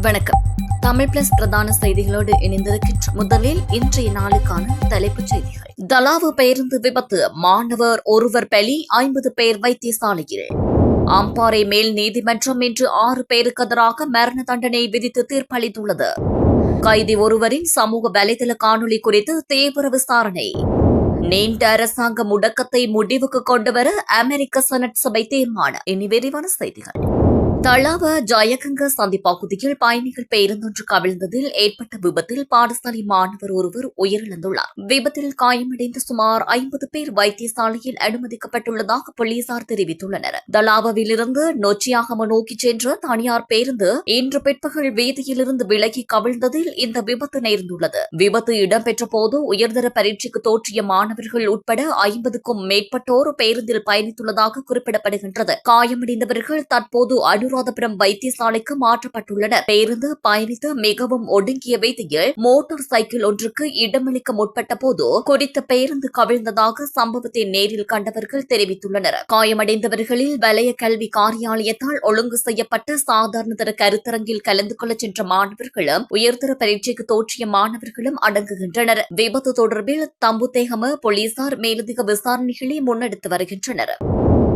வணக்கம். தமிழ் பிளஸ் பிரதான செய்திகளோடு இணைந்திருக்கின்ற முதலில் இன்றைய நாளுக்கான தலைப்புச் செய்திகள். தலாவு பேருந்து விபத்து மாணவர் ஒருவர் பலி ஐம்பது பேர் வைத்தியசாலையில். அம்பாறை மேல் நீதிமன்றம் இன்று ஆறு பேருக்கு எதிராக மரண தண்டனை விதித்து தீர்ப்பளித்துள்ளது. கைதி ஒருவரின் சமூக வலைதள காணொலி குறித்து தீவிர விசாரணை. நீண்ட அரசாங்க முடக்கத்தை முடிவுக்கு கொண்டுவர அமெரிக்க செனட் சபை தீர்மானம். இனி விரிவான செய்திகள். தளாவ ஜயகங்க சந்தி பகுதியில் பயணிகள் பேருந்தொன்று கவிழ்ந்ததில் ஏற்பட்ட விபத்தில் பாடசாலை மாணவர் ஒருவர் உயிரிழந்துள்ளார். விபத்தில் காயமடைந்த சுமார் ஐம்பது பேர் வைத்தியசாலையில் அனுமதிக்கப்பட்டுள்ளதாக போலீசார் தெரிவித்துள்ளனர். தலாவாவிலிருந்து நொச்சியாகம நோக்கி சென்ற தனியார் பேருந்து இன்று பிற்பகல் வீதியிலிருந்து விலகி கவிழ்ந்ததில் இந்த விபத்து நேர்ந்துள்ளது. விபத்து இடம்பெற்ற போது உயர்தர பரீட்சைக்கு தோற்றிய மாணவர்கள் உட்பட ஐம்பதுக்கும் மேற்பட்டோர் பேருந்தில் பயணித்துள்ளதாக குறிப்பிடப்படுகின்றது. காயமடைந்தவர்கள் தற்போது அனுராதபுரம் வைத்தியசாலைக்கு மாற்றப்பட்டுள்ளனர். பேருந்து பயணித்து மிகவும் ஒடுங்கிய வீதியில் மோட்டார் சைக்கிள் ஒன்றுக்கு இடமளிக்க முற்பட்ட போது குறித்த பேருந்து கவிழ்ந்ததாக சம்பவத்தை நேரில் கண்டவர்கள் தெரிவித்துள்ளனர். காயமடைந்தவர்களில் வலய கல்வி காரியாலயத்தால் ஒழுங்கு செய்யப்பட்ட சாதாரணதர கருத்தரங்கில் கலந்து கொள்ள சென்ற மாணவர்களும் உயர்தர பரீட்சைக்கு தோற்றிய மாணவர்களும் அடங்குகின்றனர். விபத்து தொடர்பில் தம்புத்தேகம போலீசார் மேலதிக விசாரணைகளை முன்னெடுத்து வருகின்றனர்.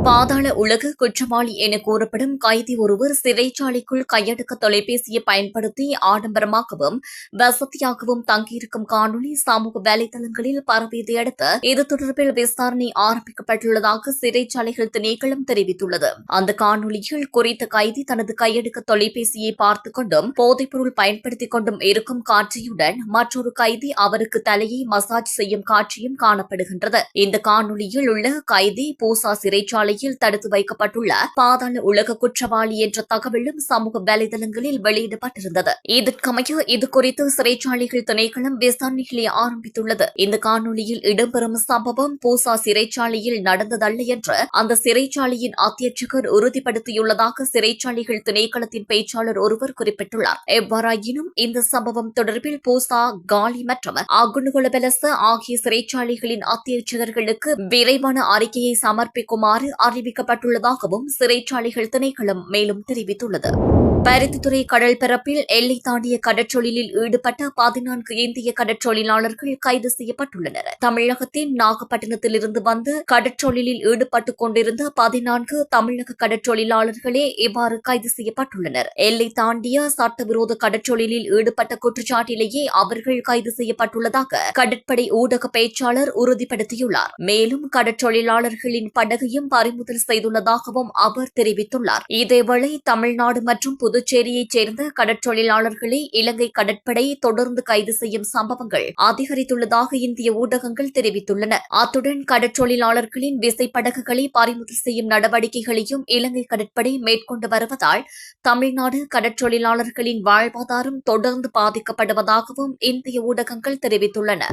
பாதாள உலக குற்றவாளி என கூறப்படும் கைதி ஒருவர் சிறைச்சாலைக்குள் கையடக்க தொலைபேசியை பயன்படுத்தி ஆடம்பரமாகவும் வசதியாகவும் தங்கியிருக்கும் காணொலி சமூக வலைதளங்களில் பரவியதை அடுத்து இது தொடர்பில் விசாரணை ஆரம்பிக்கப்பட்டுள்ளதாக சிறைச்சாலைகள் திணைக்களம் தெரிவித்துள்ளது. அந்த காணொலியில் குறித்த கைதி தனது கையடக்க தொலைபேசியை பார்த்துக் கொண்டும் போதைப்பொருள் பயன்படுத்திக் கொண்டும் இருக்கும் காட்சியுடன் மற்றொரு கைதி அவருக்கு தலையை மசாஜ் செய்யும் காட்சியும் காணப்படுகின்றது. இந்த காணொலியில் உள்ள கைதி பூசா சிறைச்சாலை சிறைச்சாலையில் தடுத்து வைக்கப்பட்டுள்ள பாதாள உலக குற்றவாளி என்ற தகவலும் சமூக வலைதளங்களில் வெளியிடப்பட்டிருந்தது. இதற்கமைய இதுகுறித்து சிறைச்சாலைகள் திணைக்களம் விசாரணைகளை ஆரம்பித்துள்ளது. இந்த காணொலியில் இடம்பெறும் சம்பவம் பூசா சிறைச்சாலையில் நடந்ததல்ல என்று அந்த சிறைச்சாலையின் அத்தியட்சகர் உறுதிப்படுத்தியுள்ளதாக சிறைச்சாலைகள் திணைக்களத்தின் பேச்சாளர் ஒருவர் குறிப்பிட்டுள்ளார். எவ்வாறாயினும் இந்த சம்பவம் தொடர்பில் பூசா காலி மற்றும் அகுணுகுலபெலச ஆகிய சிறைச்சாலைகளின் அத்தியட்சகர்களுக்கு விரைவான அறிக்கையை சமர்ப்பிக்குமாறு அறிவிக்கப்பட்டுள்ளதாகவும் சிறைச்சாலைகள் திணைக்களம் மேலும் தெரிவித்துள்ளது. பருத்தித்துறை கடல் பரப்பில் எல்லை தாண்டிய கடற்றொழிலில் ஈடுபட்ட பதினான்கு இந்திய கடற்றொழிலாளர்கள் கைது செய்யப்பட்டுள்ளனர். தமிழகத்தின் நாகப்பட்டினத்திலிருந்து வந்து கடற்றொழிலில் ஈடுபட்டுக் கொண்டிருந்த பதினான்கு தமிழக கடற்றொழிலாளர்களே இவ்வாறு கைது செய்யப்பட்டுள்ளனர். எல்லை தாண்டிய சட்டவிரோத கடற்றொழிலில் ஈடுபட்ட குற்றச்சாட்டிலேயே அவர்கள் கைது செய்யப்பட்டுள்ளதாக கடற்படை ஊடக பேச்சாளர் உறுதிப்படுத்தியுள்ளார். மேலும் கடற்றொழிலாளர்களின் படகையும் பறிமுதல் செய்துள்ளதாகவும் அவர் தெரிவித்துள்ளார். இதேவேளை தமிழ்நாடு மற்றும் புதுச்சேரியைச் சேர்ந்த கடற்றொழிலாளர்களை இலங்கை கடற்படை தொடர்ந்து கைது செய்யும் சம்பவங்கள் அதிகரித்துள்ளதாக இந்திய ஊடகங்கள் தெரிவித்துள்ளன. அத்துடன் கடற்றொழிலாளர்களின் விசைப்படகுகளை பறிமுதல் செய்யும் நடவடிக்கைகளையும் இலங்கை கடற்படை மேற்கொண்டு வருவதால் தமிழ்நாடு கடற்றொழிலாளர்களின் வாழ்வாதாரம் தொடர்ந்து பாதிக்கப்படுவதாகவும் இந்திய ஊடகங்கள் தெரிவித்துள்ளன.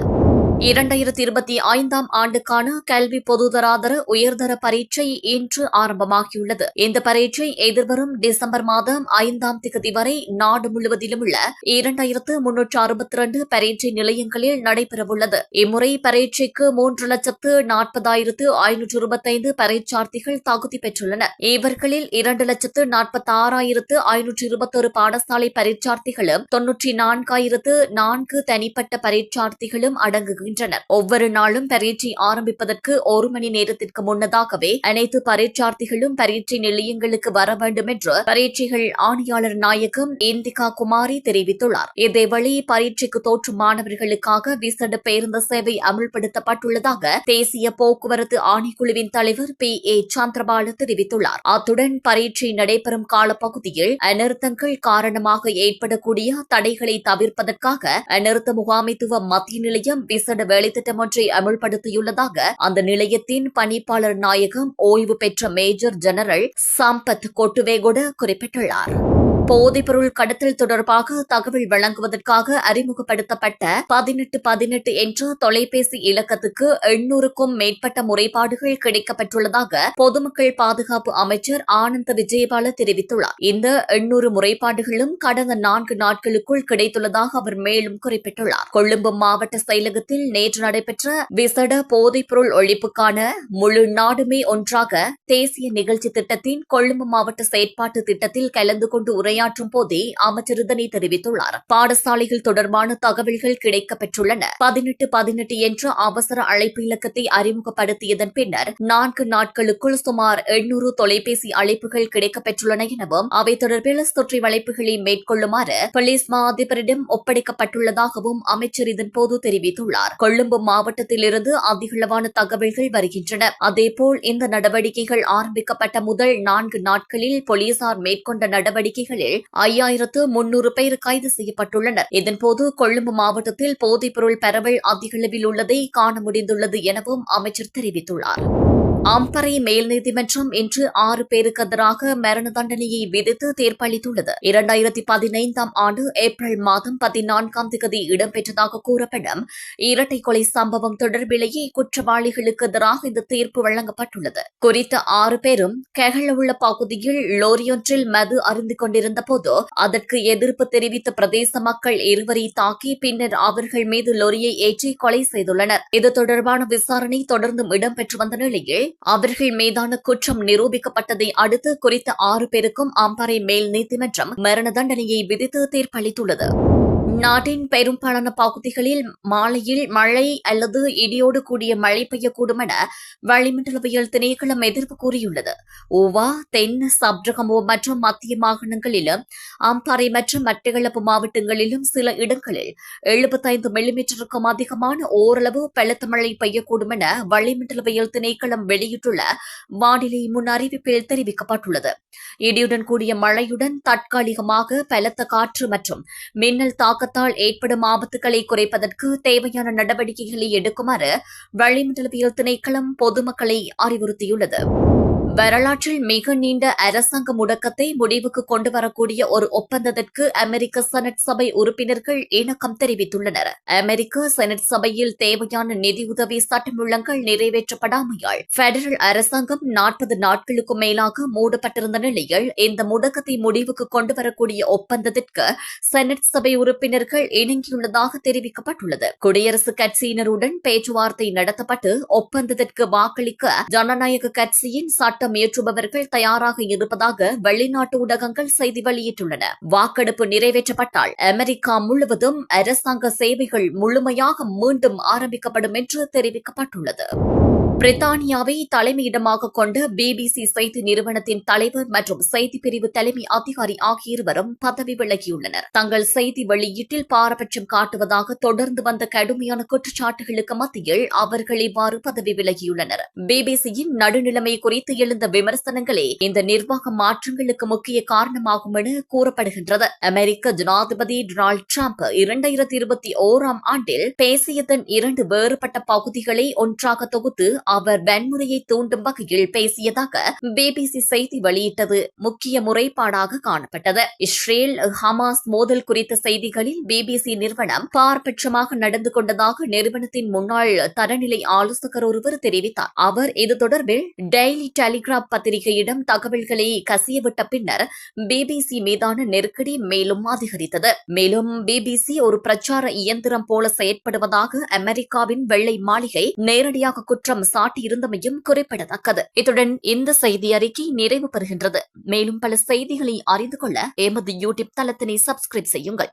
இரண்டாயிரத்தி இருபத்தி ஐந்தாம் ஆண்டுக்கான கல்வி பொதுதராதர உயர்தர பரீட்சை இன்று ஆரம்பமாகியுள்ளது. இந்த பரீட்சை எதிர்வரும் டிசம்பர் மாதம் ஐந்தாம் திகதி வரை நாடு முழுவதிலும் உள்ள இரண்டாயிரத்து முன்னூற்று அறுபத்தி இரண்டு பரீட்சை நிலையங்களில் நடைபெறவுள்ளது. இம்முறை பரீட்சைக்கு மூன்று லட்சத்து நாற்பதாயிரத்து ஐநூற்று இருபத்தைந்து பரீட்சார்த்திகள் தகுதி பெற்றுள்ளனர் இவர்களில் இரண்டு லட்சத்து நாற்பத்தி ஆறாயிரத்து ஐநூற்று இருபத்தொரு பாடசாலை பரீட்சார்த்திகளும் தொன்னூற்றி நான்காயிரத்து நான்கு தனிப்பட்ட பரீட்சார்த்திகளும் அடங்குகின்றனர் வருகின்றனர் ஒவ்வொரு நாளும் பரீட்சை ஆரம்பிப்பதற்கு ஒரு மணி நேரத்திற்கு முன்னதாகவே அனைத்து பரீட்சார்த்திகளும் பரீட்சை நிலையங்களுக்கு வர வேண்டும் என்று பரீட்சைகள் ஆணையாளர் நாயகம் இந்திகா குமாரி தெரிவித்துள்ளார். இதேவேளை பரீட்சைக்கு தோற்றும் மாணவர்களுக்காக விசேட பேருந்து சேவை அமல்படுத்தப்பட்டுள்ளதாக தேசிய போக்குவரத்து ஆணைக்குழுவின் தலைவர் பி. ஏ. சந்திரபாலு தெரிவித்துள்ளார். அத்துடன் பரீட்சை நடைபெறும் காலப்பகுதியில் அனர்த்தங்கள் காரணமாக ஏற்படக்கூடிய தடைகளை தவிர்ப்பதற்காக அனர்த்த முகாமைத்துவ மத்திய நிலையம் விசேட வேலைத்திட்டம் ஒன்றை அமுல்படுத்தியுள்ளதாக அந்த நிலையத்தின் பணிப்பாளர் நாயகம் ஓய்வு பெற்ற மேஜர் ஜெனரல் சம்பத் கொட்டுவேகுட குறிப்பிட்டுள்ளார். போதைப்பொருள் கடத்தல் தொடர்பாக தகவல் வழங்குவதற்காக அறிமுகப்படுத்தப்பட்ட பதினெட்டு பதினெட்டு என்ற தொலைபேசி இலக்கத்துக்கு எண்ணூறுக்கும் மேற்பட்ட முறைப்பாடுகள் கிடைக்கப்பட்டுள்ளதாக பொதுமக்கள் பாதுகாப்பு அமைச்சர் ஆனந்த விஜயபால தெரிவித்துள்ளார். இந்த எண்ணூறு முறைப்பாடுகளும் கடந்த நான்கு நாட்களுக்குள் கிடைத்துள்ளதாக அவர் மேலும் குறிப்பிட்டுள்ளார். கொழும்பு மாவட்ட செயலகத்தில் நேற்று நடைபெற்ற விசட போதைப்பொருள் ஒழிப்புக்கான முழு நாடுமே ஒன்றாக தேசிய நிகழ்ச்சி திட்டத்தின் கொழும்பு மாவட்ட செயற்பாட்டு திட்டத்தில் கலந்து கொண்டு உரையாற்றிய உரையாற்றும் போதே அமைச்சர் இதனை தெரிவித்துள்ளார். பாடசாலைகள் தொடர்பான தகவல்கள் கிடைக்கப்பெற்றுள்ளன. பதினெட்டு பதினெட்டு என்ற அவசர அழைப்பு இலக்கத்தை அறிமுகப்படுத்தியதன் பின்னர் நான்கு நாட்களுக்குள் சுமார் எண்ணூறு தொலைபேசி அழைப்புகள் கிடைக்கப்பெற்றுள்ளன எனவும் அவை தொடர்பில் சுற்றி வளைப்புகளை மேற்கொள்ளுமாறு போலீஸ் மா அதிபரிடம் ஒப்படைக்கப்பட்டுள்ளதாகவும் அமைச்சர் இதன்போது தெரிவித்துள்ளார். கொழும்பு மாவட்டத்திலிருந்து அதிகளவான தகவல்கள் வருகின்றன. அதேபோல் இந்த நடவடிக்கைகள் ஆரம்பிக்கப்பட்ட முதல் நான்கு நாட்களில் போலீசார் மேற்கொண்ட நடவடிக்கைகளில் ஐயாயிரத்து முன்னூறு பேர் கைது செய்யப்பட்டுள்ளனர். இதன்போது கொழும்பு மாவட்டத்தில் போதைப்பொருள் பரவல் அதிகளவில் உள்ளதை காண முடிந்துள்ளது எனவும் அமைச்சர் தெரிவித்துள்ளார். அம்பரை மேல் நீதிமன்றம் இன்று ஆறு பேருக்கு எதிராக மரண தண்டனையை விதித்து தீர்ப்பளித்துள்ளது. இரண்டாயிரத்தி பதினைந்தாம் ஆண்டு ஏப்ரல் மாதம் பதினான்காம் தேதி இடம்பெற்றதாக கூறப்படும் இரட்டை கொலை சம்பவம் தொடர்பிலேயே குற்றவாளிகளுக்கு எதிராக இந்த தீர்ப்பு வழங்கப்பட்டுள்ளது. குறித்த ஆறு பேரும் கெகலவுள்ள பகுதியில் லோரியொன்றில் மது அருந்து கொண்டிருந்த போது அதற்கு எதிர்ப்பு தெரிவித்த பிரதேச மக்கள் இருவரை தாக்கி பின்னர் அவர்கள் மீது லொரியை ஏற்றி கொலை செய்துள்ளனர். இது தொடர்பான விசாரணை தொடர்ந்தும் இடம்பெற்று வந்த நிலையில் அவர்கள் மீதான குற்றம் நிரூபிக்கப்பட்டதை அடுத்து குறித்த ஆறு பேருக்கும் அம்பாறை மேல் நீதிமன்றம் மரண தண்டனையை விதித்து தீர்ப்பளித்துள்ளது. நாட்டின் பெரும்பாலான பகுதிகளில் மாலையில் மழை அல்லது இடியோடு கூடிய மழை பெய்யக்கூடும் என வளிமண்டலவியல் திணைக்களம் எதிர்ப்பு கூறியுள்ளது. ஓவா தென் சப்ரகமோ மற்றும் மத்திய மாகாணங்களிலும் அம்பாறை மற்றும் மட்டக்களப்பு மாவட்டங்களிலும் சில இடங்களில் எழுபத்தைந்து மில்லிமீட்டருக்கும் அதிகமான ஓரளவு பலத்த மழை பெய்யக்கூடும் என வளிமண்டலவியல் திணைக்களம் வெளியிட்டுள்ள வானிலை முன் அறிவிப்பில் தெரிவிக்கப்பட்டுள்ளது. இடியுடன் கூடிய மழையுடன் தற்காலிகமாக பலத்த காற்று மற்றும் மின்னல் தாக்கத்தால் ஏற்படும் ஆபத்துகளை குறைப்பதற்கு தேவையான நடவடிக்கைகளை எடுக்குமாறு வளிமண்டலவியல் திணைக்களம் பொதுமக்களை அறிவுறுத்தியுள்ளது. வரலாற்றில் மிக நீண்ட அரசாங்க முடக்கத்தை முடிவுக்கு கொண்டு வரக்கூடிய ஒரு ஒப்பந்தத்திற்கு அமெரிக்க செனட் சபை உறுப்பினர்கள் இணக்கம் தெரிவித்துள்ளனர். அமெரிக்க செனட் சபையில் தேவையான நிதியுதவி சட்டமூலங்கள் நிறைவேற்றப்படாமையால் பெடரல் அரசாங்கம் நாற்பது நாட்களுக்கு மேலாக மூடப்பட்டிருந்த நிலையில் இந்த முடக்கத்தை முடிவுக்கு கொண்டு வரக்கூடிய ஒப்பந்தத்திற்கு செனட் சபை உறுப்பினர்கள் இணங்கியுள்ளதாக தெரிவிக்கப்பட்டுள்ளது. குடியரசுக் கட்சியினருடன் பேச்சுவார்த்தை நடத்தப்பட்டு ஒப்பந்தத்திற்கு வாக்களிக்க ஜனநாயக கட்சியின் சட்டம் இயற்றுபவர்கள் தயாராக இருப்பதாக வெளிநாட்டு ஊடகங்கள் செய்தி வெளியிட்டுள்ளன. வாக்கெடுப்பு நிறைவேற்றப்பட்டால் அமெரிக்கா முழுவதும் அரசாங்க சேவைகள் முழுமையாக மீண்டும் ஆரம்பிக்கப்படும் என்று தெரிவிக்கப்பட்டுள்ளது. பிரித்தானியாவை தலைமையிடமாக கொண்ட பிபிசி செய்தி நிறுவனத்தின் தலைவர் மற்றும் செய்தி பிரிவு தலைமை அதிகாரி ஆகிய இருவரும் பதவி விலகியுள்ளனர். தங்கள் செய்தி வெளியீட்டில் பாரபட்சம் காட்டுவதாக தொடர்ந்து வந்த கடுமையான குற்றச்சாட்டுகளுக்கு மத்தியில் அவர்கள் இவ்வாறு பதவி விலகியுள்ளனர். பிபிசியின் நடுநிலைமை குறித்து எழுந்த விமர்சனங்களே இந்த நிர்வாக மாற்றங்களுக்கு முக்கிய காரணமாகும் என கூறப்படுகின்றது. அமெரிக்க ஜனாதிபதி டொனால்டு டிரம்ப் இரண்டாயிரத்தி இருபத்தி ஓராம் ஆண்டில் பேசியதன் இரண்டு வேறுபட்ட பகுதிகளை ஒன்றாக தொகுத்து அவர் வன்முறையை தூண்டும் வகையில் பேசியதாக பிபிசி செய்தி வெளியிட்டது முக்கிய முறைப்பாடாக காணப்பட்டது. இஸ்ரேல் ஹமாஸ் மோதல் குறித்த செய்திகளில் பிபிசி நிறுவனம் பாரபட்சமாக நடந்து கொண்டதாக நிறுவனத்தின் முன்னாள் தரநிலை ஆலோசகர் ஒருவர் தெரிவித்தார். அவர் இது தொடர்பில் டெய்லி டெலிகிராப் பத்திரிகையிடம் தகவல்களை கசியவிட்ட பின்னர் பிபிசி மீதான நெருக்கடி மேலும் அதிகரித்தது. மேலும் பிபிசி ஒரு பிரச்சார இயந்திரம் போல செயற்படுவதாக அமெரிக்காவின் வெள்ளை மாளிகை நேரடியாக குற்றம் சாட்டியிருந்தமையும் குறிப்பிடத்தக்கது. இத்துடன் இந்த செய்தி அறிக்கை நிறைவு பெறுகின்றது. மேலும் பல செய்திகளை அறிந்து கொள்ள எமது யூடியூப் தளத்தினை சப்ஸ்கிரைப் செய்யுங்கள்.